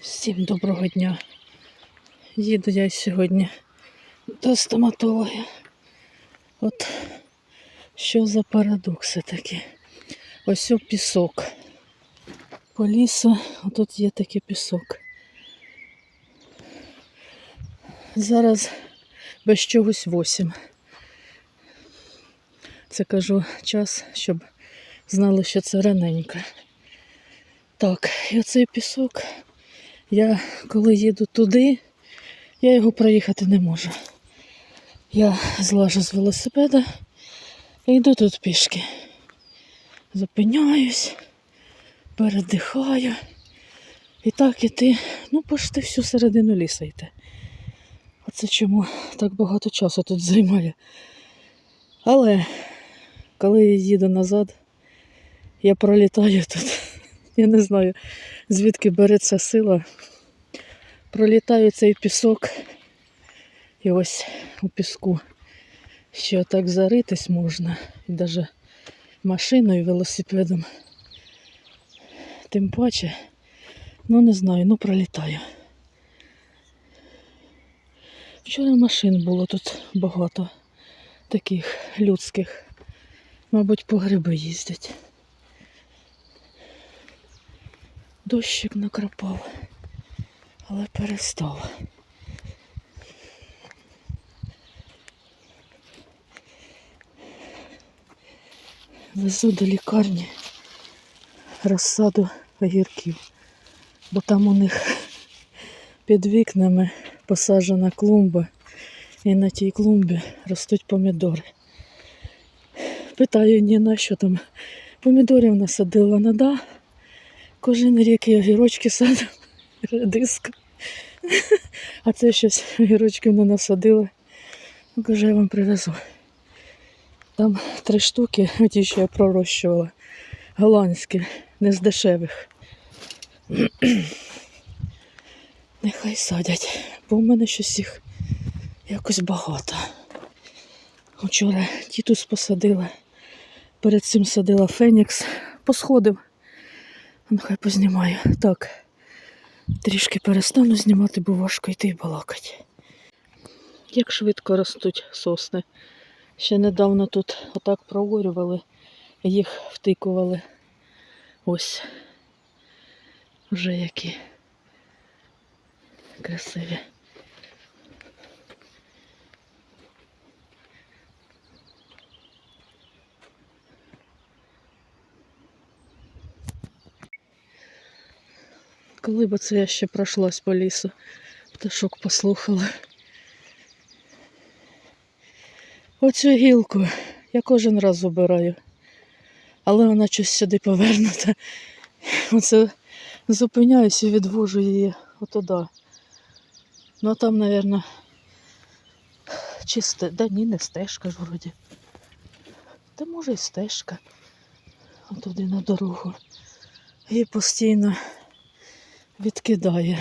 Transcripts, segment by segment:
Всім доброго дня. Їду я сьогодні до стоматолога. От що за парадокси такі. Ось о пісок. По лісу, а тут є такий пісок. Зараз без чогось 8. Це кажу час, щоб знали, що це раненько. Так, і оцей пісок. Я коли їду туди, я його проїхати не можу. Я злажу з велосипеда і йду тут пішки. Зупиняюсь, передихаю. І так іти, ну, почти всю середину ліса йти. Оце чому так багато часу тут займає. Але коли я їду назад, я пролітаю тут. Я не знаю, звідки береться сила. Пролітаю цей пісок. І ось у піску ще так заритись можна. І навіть машиною, велосипедом. Тим паче, ну не знаю, ну пролітаю. Вчора машин було тут багато таких людських. Мабуть, по гриби їздять. Дощик накрапав, але перестав. Везу до лікарні розсаду огірків, бо там у них під вікнами посаджена клумба, і на тій клумбі ростуть помідори. Питаю Ніна, що там помідорів насадила, вона да. Кожен рік і огірочки садимо, редиска. А це щось огірочків не насадили. Ну, каже, я вам привезу. Там три штуки, ті, що я пророщувала. Голландські, не з дешевих. Нехай садять, бо в мене щось їх якось багато. Вчора тітус посадила, перед цим садила Фенікс, посходив. Ну, хай познімаю. Так, трішки перестану знімати, бо важко йти і балакати. Як швидко ростуть сосни. Ще недавно тут отак проворювали, їх втикували. Ось. Вже які красиві. Коли б це я ще пройшлась по лісу, пташок послухала. Оцю гілку я кожен раз обираю, але вона щось сюди повернута. Оце зупиняюся і відвожу її отуда. Ну там, мабуть, чисте, да ні, не стежка ж вроді. Та може і стежка. Отуди на дорогу. І постійно відкидає.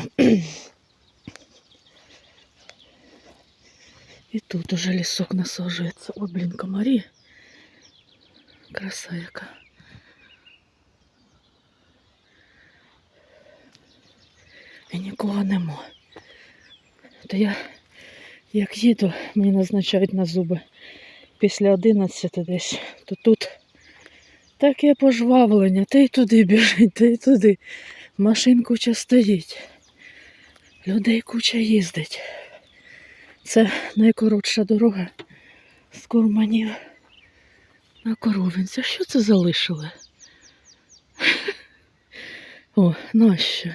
І тут уже лісок насаджується. О, блін, комарі. Краса яка. І нікого нема. То я, як їду, мені назначають на зуби після 11 десь, то тут таке пожвавлення, та й туди біжить, та й туди. Машин куча стоїть. Людей куча їздить. Це найкоротша дорога з Курманів на Коровинця. Що це залишили? О, нащо?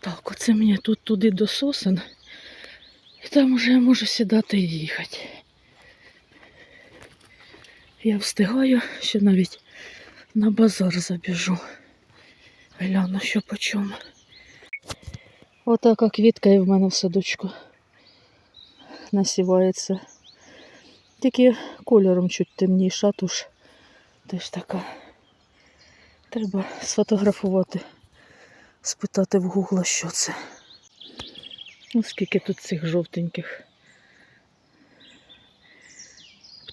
Так, оце мені тут туди до сосен. І там уже я можу сідати і їхати. Я встигаю, що навіть на базар забіжу. Гляну, що по чому. Отака квітка і в мене в садочку насівається. Тільки кольором чуть темніша, туж теж така. Треба сфотографувати, спитати в гугла, що це. Ну, скільки тут цих жовтеньких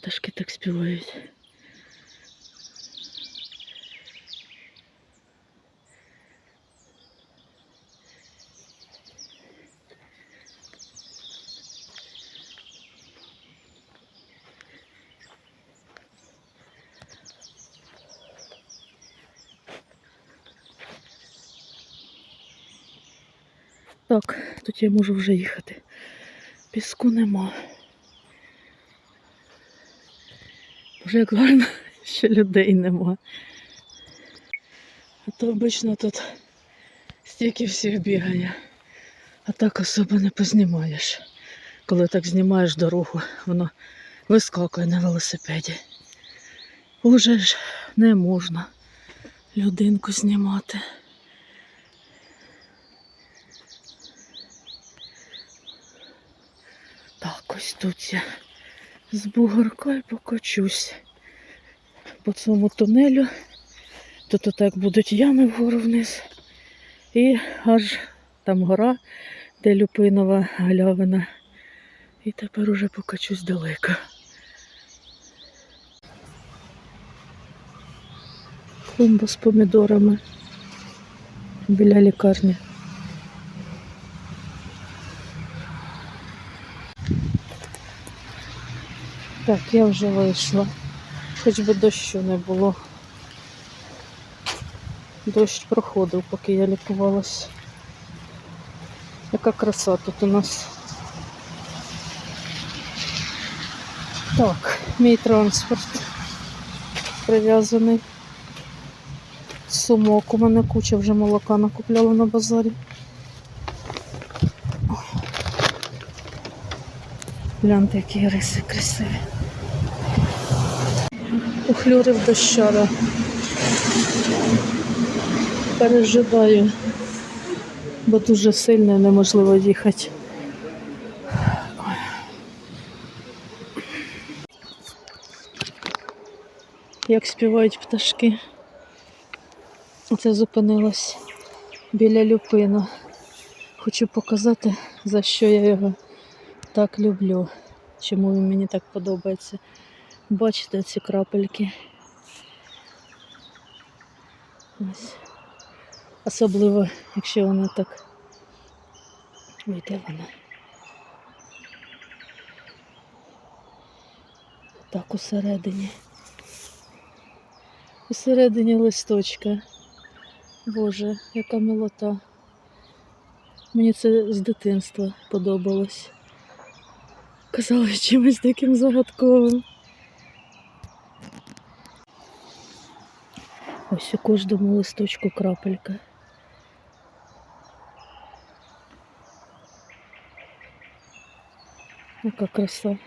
пташки так співають. Так, тут я можу вже їхати. Піску нема. Боже, як гарно, що людей нема. А то обично тут стільки всіх бігає. А так особо не познімаєш. Коли так знімаєш дорогу, воно вискакує на велосипеді. Уже ж не можна людинку знімати. Так, ось тут я з бугоркою покочусь по цьому тунелю. Тут отак будуть ями вгору вниз. І аж там гора, де люпинова галявина. І тепер уже покачусь далеко. Клумба з помідорами біля лікарні. Так, я вже вийшла. Хоч би дощу не було. Дощ проходив, поки я лікувалась. Яка краса тут у нас. Так, мій транспорт прив'язаний. Сумок. У мене куча вже молока накупляла на базарі. Гляньте, які риси красиві. Ухлюрив дощара. Переживаю, бо дуже сильно неможливо їхати. Як співають пташки. Оце зупинилась біля люпину. Хочу показати, за що я його так люблю. Чому він мені так подобається. Бачите ці крапельки. Ось. Особливо, якщо вона так вийде вона. Так усередині. Усередині листочка. Боже, яка милота. Мені це з дитинства подобалось. Казали чимось таким загадковим. Ось у кожному листочку крапелька. Яка краса.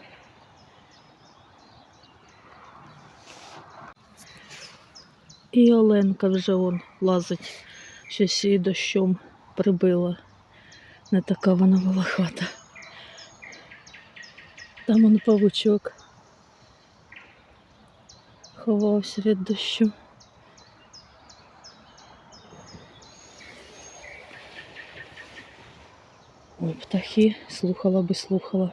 І Оленка вже он лазить, щось її дощом прибила. Не така вона була. Там он павучок ховався від дощу. Ой, птахи слухала би слухала.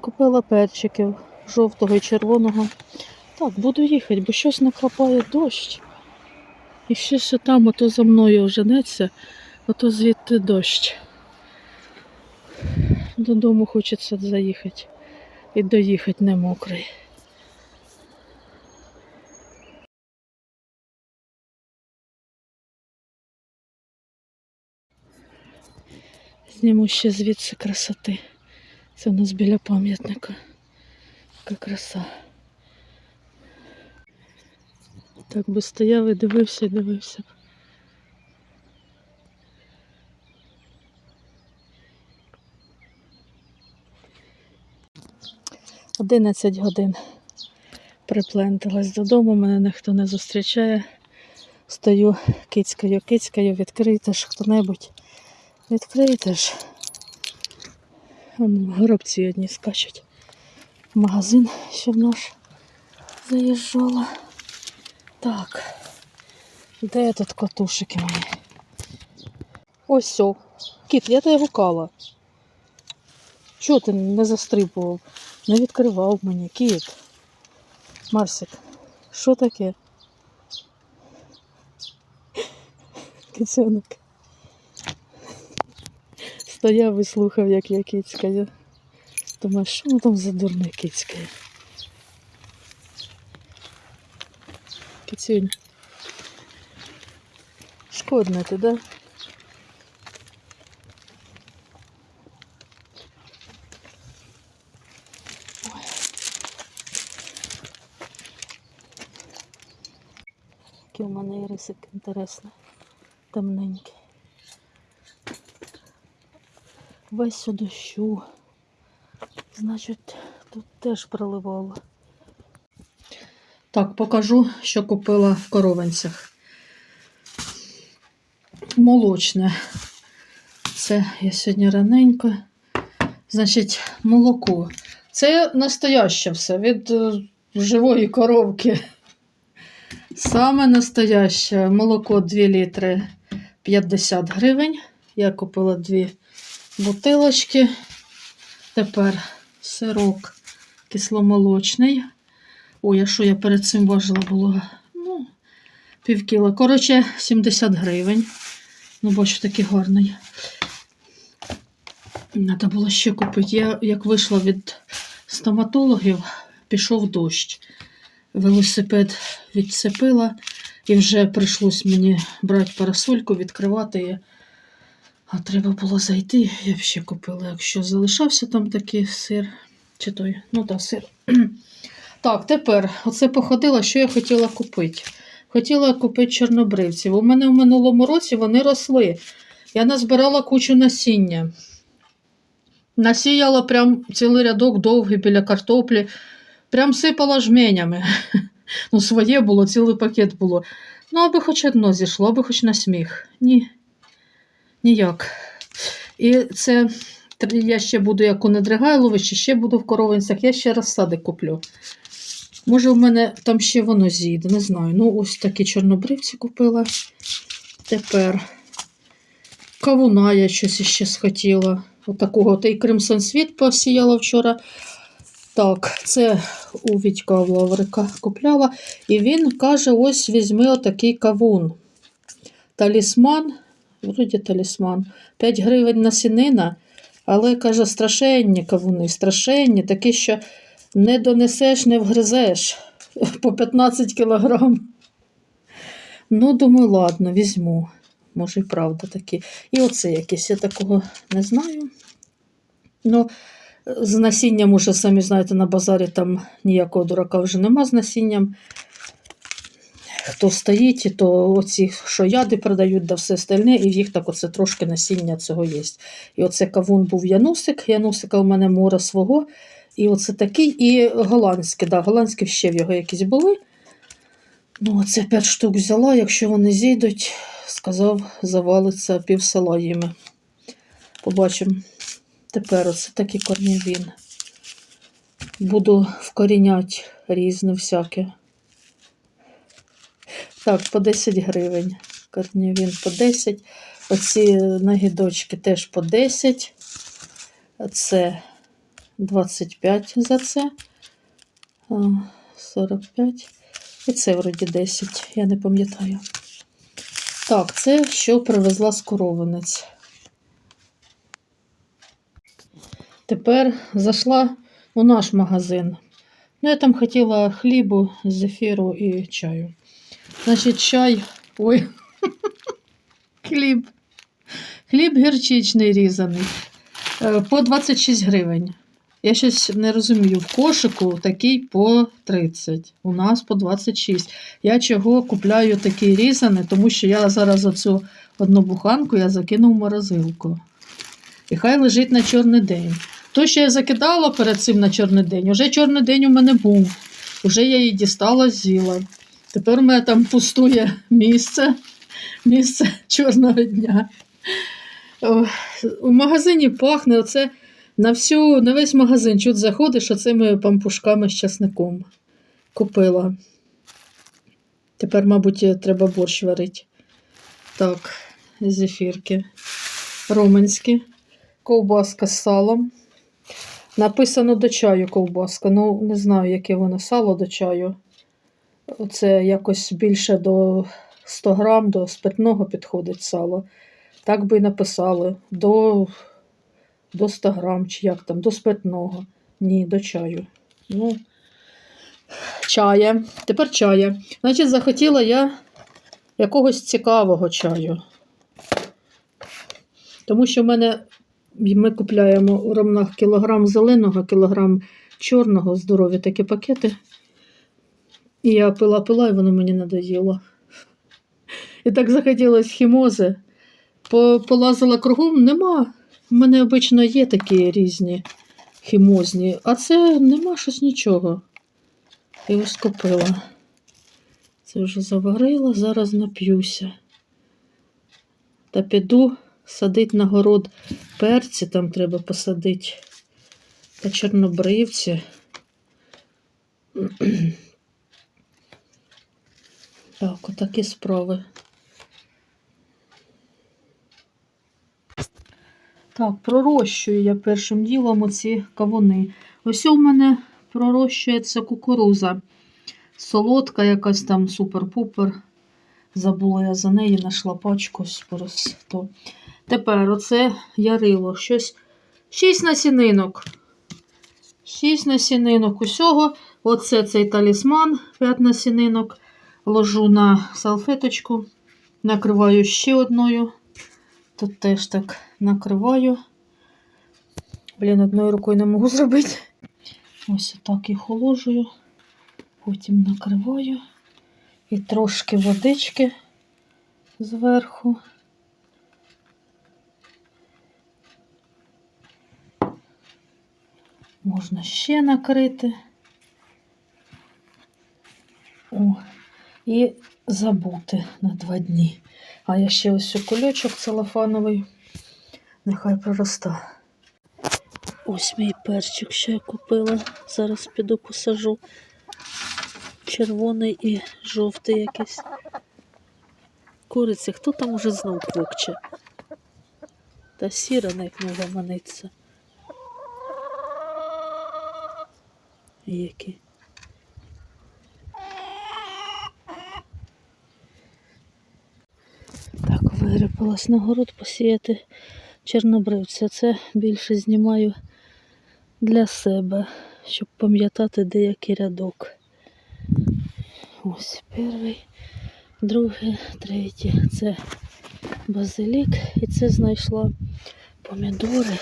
Купила перчиків жовтого і червоного. Так, буду їхати, бо щось накрапає дощ. І ще ще там, ото за мною женеться, ото звідти дощ. Додому хочеться заїхати. І доїхати не мокрий. Зніму ще звідси красоти. Це у нас біля пам'ятника. Яка краса. Так би стояв і дивився, і дивився. б. Одинадцять годин припленталась додому, мене ніхто не зустрічає. Стою кицькаю, кицькаю, відкрийте ж хто-небудь. Відкрийте ж. Горобці одні скачуть. Магазин ще в наш заїжджала. Так. Де тут котушики мої? Ось о. Кіт, я тебе гукала. Чого ти не застрибував? Не відкривав мені, кіт. Марсик, що таке? Кицьонок. Стояв і слухав, як я кицькаю. Думаю, що воно там за дурне кицькає? Кицюнь. Шкодна ти, да? Який у мене ірисик інтересний. Темненький. Весь у дощу. Значить, тут теж проливало. Так, покажу, що купила в коровенцях. Молочне. Це я сьогодні раненько. Значить, молоко. Це настояще все від е, живої коровки. Саме настояще молоко 2 літри 50 гривень. Я купила дві бутилочки. Тепер сирок кисломолочний. Ой, а що я перед цим важила було? Ну, пів кіла. Коротше, 70 гривень. Ну, бачу, такий гарний. Треба було ще купити. Я, як вийшла від стоматологів, пішов дощ. Велосипед відцепила, і вже прийшлось мені брати парасольку, відкривати її. А треба було зайти, я б ще купила, якщо залишався там такий сир. Чи той, ну так, сир. Так, тепер оце походила, що я хотіла купити. Хотіла купити чорнобривців. У мене в минулому році вони росли. Я назбирала кучу насіння. Насіяла прям цілий рядок довгий біля картоплі. Прям сипала жменями. Ну, своє було, цілий пакет було. Ну, аби хоч одно зійшло, аби хоч на сміх. Ні. Ніяк. І це я ще буду, як у Недригайловичі, ще буду в коровинцях, я ще розсади куплю. Може, в мене там ще воно зійде, не знаю. Ну, ось такі чорнобривці купила. Тепер кавуна я щось іще схотіла. Отакого. Та й Кримсон Світ посіяла вчора. Так, це у Вітька Лаврика купляла. І він каже: ось візьми отакий кавун. Талісман, вроді талісман, 5 гривень насінина, але каже, страшенні кавуни, страшенні, такі, що не донесеш, не вгризеш по 15 кілограм. Ну, думаю, ладно, візьму. Може, і правда такі. І оце якесь, я такого не знаю. Ну, з насінням уже, самі знаєте, на базарі там ніякого дурака вже нема з насінням. Хто стоїть, то оці, що яди продають, да все остальне, і в їх так оце трошки насіння цього є. І оце кавун був Янусик. Янусика у мене море свого. І оце такий, і голландський, да, голландські ще в його якісь були. Ну, оце 5 штук взяла, якщо вони зійдуть, сказав, завалиться пів села їми. Побачимо. Тепер оце такий корнівін. Буду вкоріняти різне всяке. Так, по 10 гривень. Корнівін по 10. Оці нагідочки теж по 10. Це 25 за це. 45. І це вроді 10, я не пам'ятаю. Так, це що привезла з. Тепер зайшла у наш магазин. Ну, я там хотіла хлібу, зефіру і чаю. Значить, чай. Ой, хліб. Хліб гірчичний різаний. Е, По 26 гривень. Я щось не розумію. В кошику такий по 30. У нас по 26. Я чого купляю такий різаний, тому що я зараз оцю одну буханку я закину в морозилку. І хай лежить на чорний день. То, що я закидала перед цим на чорний день, уже чорний день у мене був. Уже я її дістала, з'їла. Тепер у мене там пустує місце, місце чорного дня. О, У магазині пахне оце на всю, на весь магазин чуть заходиш оцими пампушками з часником. Купила. Тепер, мабуть, треба борщ варити. Так, зефірки. Роменські. Ковбаска з салом. Написано до чаю ковбаска. Ну, не знаю, яке воно сало до чаю. Це якось більше до 100 грам, до спиртного підходить сало. Так би і написали. До до 100 грам, чи як там, до спиртного. Ні, до чаю. Ну, чая. Тепер чая. Значить, захотіла я якогось цікавого чаю. Тому що в мене ми купляємо у ромнах кілограм зеленого, кілограм чорного, здорові такі пакети. І я пила пила, і воно мені надоїло. І так захотілося хімози. Полазила кругом, нема. У мене обично є такі різні хімозні, а це нема щось нічого. І ось купила. Це вже заварила, зараз нап'юся. Та піду садить на город перці, там треба посадити. Та чорнобривці. Так, отакі справи. Так, пророщую я першим ділом оці кавуни. Ось у мене пророщується кукуруза. Солодка якась там супер-пупер. Забула я за неї, знайшла пачку просто. Тепер оце ярило. Щось. Шість насінинок. Шість насінинок усього. Оце цей талісман, п'ять насінинок. Ложу на салфеточку, накриваю ще одною. Тут теж так накриваю. Блін, одною рукою не можу зробити. Ось отак їх уложую. Потім накриваю. І трошки водички зверху. Можна ще накрити. О, і забути на два дні. А я ще ось кульочок целофановий. Нехай пророста. Ось мій перчик, що я купила. Зараз піду посажу. Червоний і жовтий якийсь. Куриця, хто там уже знов квокче? Та сіра як не гаманиться. Які. Так, вирипалась на город посіяти чорнобривця. Це більше знімаю для себе, щоб пам'ятати деякий рядок. Ось перший, другий, третій. Це базилік. І це знайшла помідори.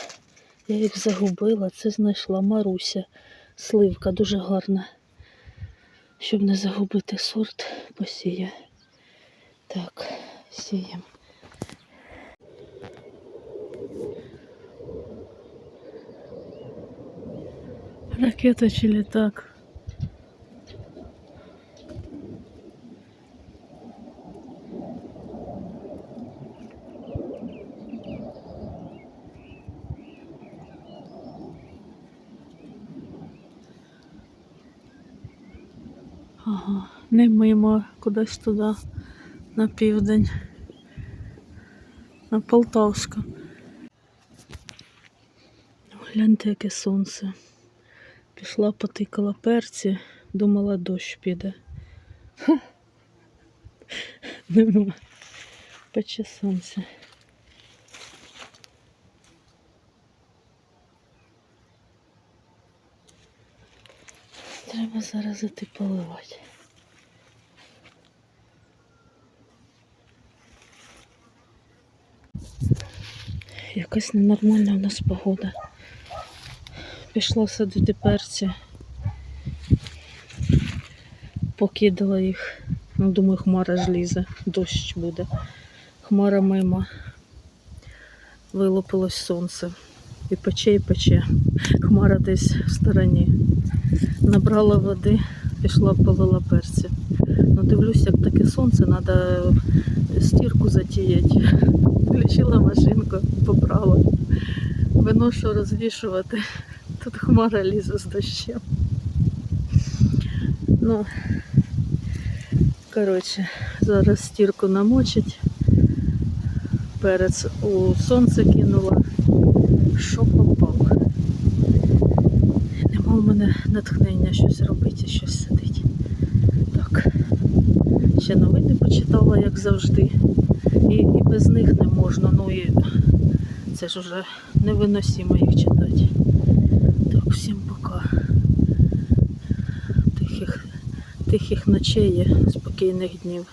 Я їх загубила. Це знайшла Маруся. Сливка дуже гарна. Щоб не загубити сорт, посія. Так, сіємо. Ракета чи літак? Ага, не мимо, кудись туди, на південь, на Полтавську. Гляньте, яке сонце. Пішла, потикала перці, думала, дощ піде. Нема. Пече сонце. Треба зараз іти поливати. Якась ненормальна в нас погода. Пішла садити перці. Покидала їх. Ну, думаю, хмара ж лізе, дощ буде. Хмара мимо. Вилупилось сонце. І пече, і пече. Хмара десь в стороні. Набрала води, пішла полила перці. Ну, дивлюсь, як таке сонце, треба стірку затіяти. Включила машинку, побрала. Виношу розвішувати. Тут хмара лізе з дощем. Ну, коротше, зараз стірку намочить. Перець у сонце кинула. Що Нема в мене натхнення щось робити, щось садити. Так. Ще новини почитала, як завжди. І, і без них не можна. Ну і це ж уже невиносимо їх читати. Так, всім пока. Тихих, тихих ночей, спокійних днів.